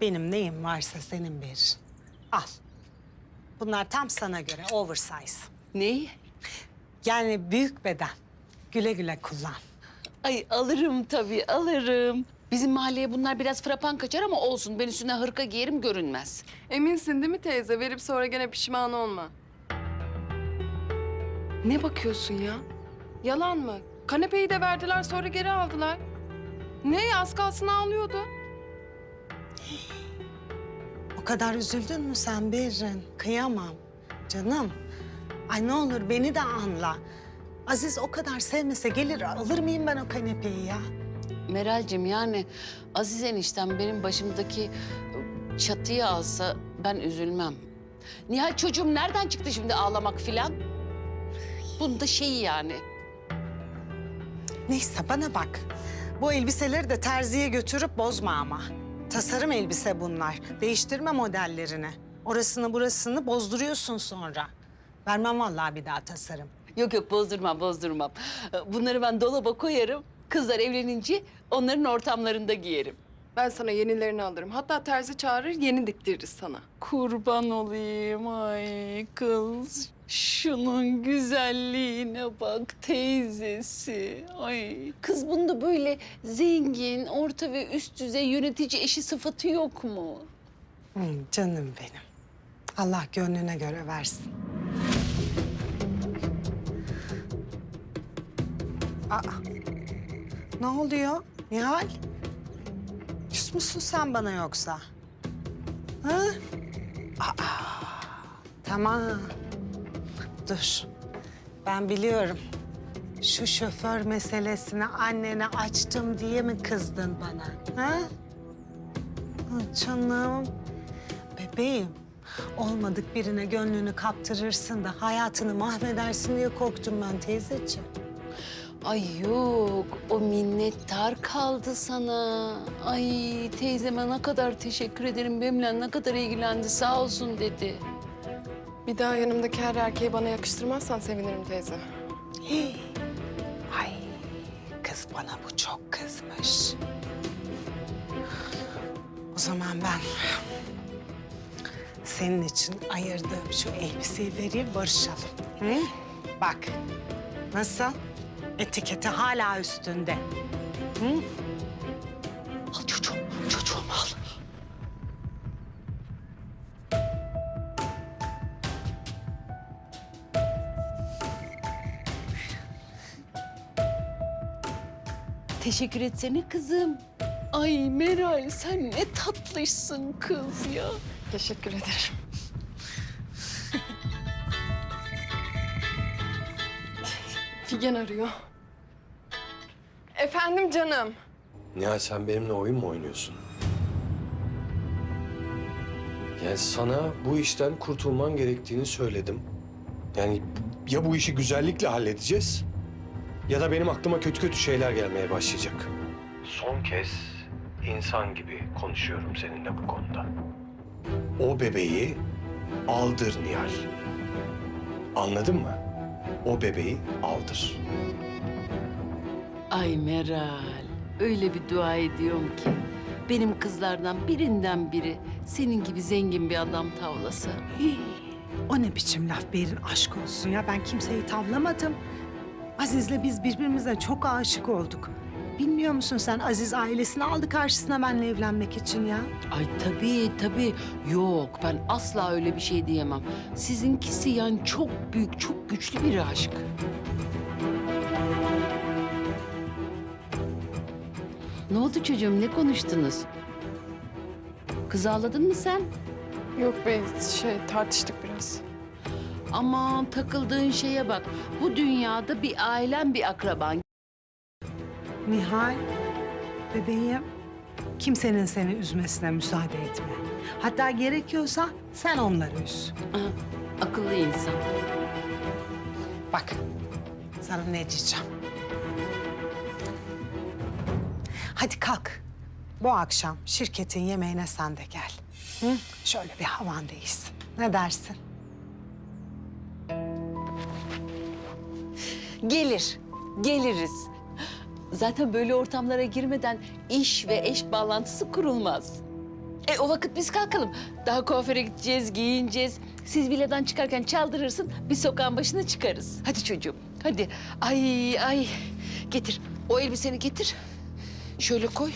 Benim neyim varsa senin bir. Al. Bunlar tam sana göre oversize. Neyi? Yani büyük beden. Güle güle kullan. Ay alırım tabii alırım. Bizim mahalleye bunlar biraz frapan kaçar ama olsun. Ben üstüne hırka giyerim görünmez. Eminsin değil mi teyze? Verip sonra gene pişman olma. Ne bakıyorsun ya? Yalan mı? Kanepeyi de verdiler sonra geri aldılar. Ne? Az kalsın ağlıyordu. O kadar üzüldün mü sen Berrin? Kıyamam. Canım. Ay ne olur beni de anla. Aziz o kadar sevmese gelir alır mıyım ben o kanepeyi ya? Meral'cim yani Aziz eniştem benim başımdaki çatıyı alsa ben üzülmem. Nihal çocuğum nereden çıktı şimdi ağlamak filan? Bunda şeyi yani. Neyse bana bak. Bu elbiseleri de terziye götürüp bozma ama. Tasarım elbise bunlar. Değiştirme modellerini. Orasını burasını bozduruyorsun sonra. Vermem vallahi bir daha tasarım. Yok yok bozdurmam bozdurmam. Bunları ben dolaba koyarım. Kızlar evlenince onların ortamlarında giyerim. Ben sana yenilerini alırım. Hatta terzi çağırır yeni diktiririz sana. Kurban olayım ay kız. Şunun güzelliğine bak teyzesi. Ay kız bunda böyle zengin, orta ve üst düzey yönetici eşi sıfatı yok mu? Hı, canım benim. Allah gönlüne göre versin. Aa, ne oluyor Nihal? Müsün sen bana yoksa? Ha? Aa, tamam. Dur. Ben biliyorum. Şu şoför meselesini annene açtım diye mi kızdın bana? Ha? Ha, Canım. Bebeğim. Olmadık birine gönlünü kaptırırsın da hayatını mahvedersin diye korktum ben teyzeciğim. Ay yok, o minnettar kaldı sana. Ay teyzeme ne kadar teşekkür ederim. Benimle ne kadar ilgilendi, sağ olsun dedi. Bir daha yanımdaki her erkeği bana yakıştırmazsan sevinirim teyze. Hii. Ay kız bana bu çok kızmış. O zaman ben senin için ayırdığım şu elbiseyi vereyim barışalım. Hı? Bak nasıl? Etiketi hala üstünde. Hı? Al çocuğum, çocuğum al. Teşekkür etsene kızım. Ay Meral sen ne tatlışsın kız ya. Teşekkür ederim. Figen arıyor. Efendim canım. Nihal sen benimle oyun mu oynuyorsun? Yani sana bu işten kurtulman gerektiğini söyledim. Yani ya bu işi güzellikle halledeceğiz ya da benim aklıma kötü kötü şeyler gelmeye başlayacak. Son kez insan gibi konuşuyorum seninle bu konuda. O bebeği aldır Nihal. Anladın mı? O bebeği aldır. Ay Meral öyle bir dua ediyorum ki benim kızlardan birinden biri senin gibi zengin bir adam tavlasa. Hii. O ne biçim laf Berin aşk olsun ya ben kimseyi tavlamadım. Aziz'le biz birbirimize çok aşık olduk. Bilmiyor musun sen Aziz ailesini aldı karşısına benimle evlenmek için ya. Ay tabii tabii yok ben asla öyle bir şey diyemem. Sizinkisi yani çok büyük çok güçlü bir aşk. Ne oldu çocuğum ne konuştunuz? Kız ağladın mı sen? Yok be şey tartıştık biraz. Aman takıldığın şeye bak. Bu dünyada bir ailen bir akraban. Nihal, bebeğim kimsenin seni üzmesine müsaade etme. Hatta gerekiyorsa sen onları üz. Aha, akıllı insan. Bak sana ne diyeceğim. Hadi kalk. Bu akşam şirketin yemeğine sen de gel. Hı? Şöyle bir havan değişsin. Ne dersin? Gelir, geliriz. Zaten böyle ortamlara girmeden iş ve eş bağlantısı kurulmaz. E o vakit biz kalkalım. Daha kuaföre gideceğiz, giyineceğiz. Siz villadan çıkarken çaldırırsın, biz sokağın başına çıkarız. Hadi çocuğum, hadi. Ay ay. Getir, o elbiseni getir. Şöyle koy.